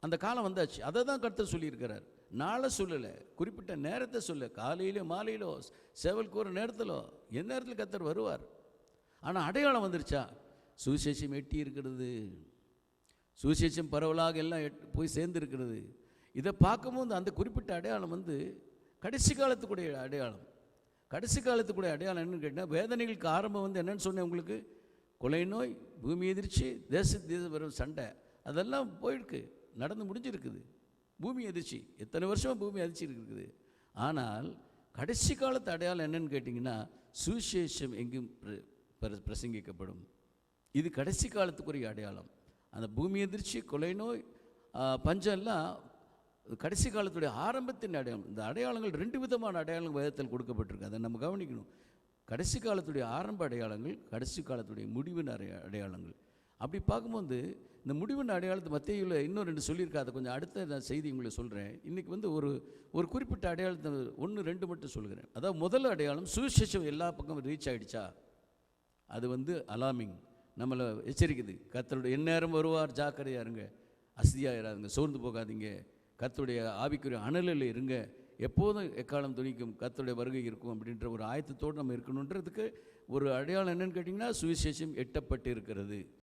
அந்த காலம் வந்தாச்சு. அதை தான் கருத்தர் சொல்லியிருக்கிறார். நாளை சொல்லலை. குறிப்பிட்ட நேரத்தை சொல்ல. காலையிலோ மாலையிலோ சேவல் கூற நேரத்திலோ எந்த நேரத்தில் கத்தர் வருவார். ஆனால் அடையாளம் வந்துருச்சா? சுவிசேஷம் எட்டி இருக்கிறது. சுவிசேஷம் பரவலாக எல்லாம் எட்- போய் சேர்ந்துருக்கிறது. இதை பார்க்கும்போது அந்த குறிப்பிட்ட அடையாளம் வந்து கடைசி காலத்துக்குடைய அடையாளம். கடைசி காலத்துக்குடைய அடையாளம் என்னன்னு கேட்டால் வேதனைகளுக்கு ஆரம்பம் வந்து என்னென்னு சொன்னேன் உங்களுக்கு? கொலை நோய் பூமி எதிர்ச்சி தேச தேச வரும் சண்டை. அதெல்லாம் போயிருக்கு. நடந்து முடிஞ்சிருக்குது. பூமி எதிர்ச்சி எத்தனை வருஷமாக பூமி அதிர்ச்சி இருக்குது? ஆனால் கடைசி காலத்து அடையாளம் என்னன்னு கேட்டிங்கன்னா சுவிசேஷம் எங்கும் பிர- பிரசங்கிக்கப்படும். இது கடைசி காலத்துக்குரிய அடையாளம். அந்த பூமி எதிர்ச்சி கொலை நோய் பஞ்சம்லாம் பஞ்சம் எல்லாம் கடைசி காலத்துடைய ஆரம்பத்தின் அடையாளம். இந்த அடையாளங்கள் ரெண்டு விதமான அடையாளங்கள் வேதத்தில் கொடுக்கப்பட்டிருக்கு. அதை நம்ம கவனிக்கணும். கடைசி காலத்துடைய ஆரம்ப அடையாளங்கள் கடைசி காலத்துடைய முடிவின் அடைய அடையாளங்கள். அப்படி பார்க்கும்போது இந்த முடிவின் அடையாளத்து மத்தியில் இன்னும் ரெண்டு சொல்லியிருக்கா அதை கொஞ்சம் அடுத்த நான் செய்தி உங்களுக்கு சொல்கிறேன் இன்றைக்கி வந்து ஒரு ஒரு குறிப்பிட்ட அடையாளத்தை ஒன்று ரெண்டு மட்டும் சொல்கிறேன் அதாவது முதல் அடையாளம் சுவிசேஷம் எல்லா பக்கமும் ரீச் ஆகிடுச்சா அது வந்து அலாமிங் நம்மளை எச்சரிக்குது. கத்தருடைய எந்நேரம் வருவார் ஜாக்கிரதையாக இருங்க. அசதியாக இராதுங்க சோர்ந்து போகாதீங்க. கத்தருடைய ஆவிக்குரிய அனலில் இருங்க. எப்போதும் எக்காலம் துணிக்கும் கத்தருடைய வருகை இருக்கும் அப்படின்ற ஒரு ஆயத்தத்தோடு நம்ம இருக்கணுன்றதுக்கு ஒரு அடையாளம் என்னென்னு கேட்டிங்கன்னா சுவிசேஷம் எட்டப்பட்டு இருக்கிறது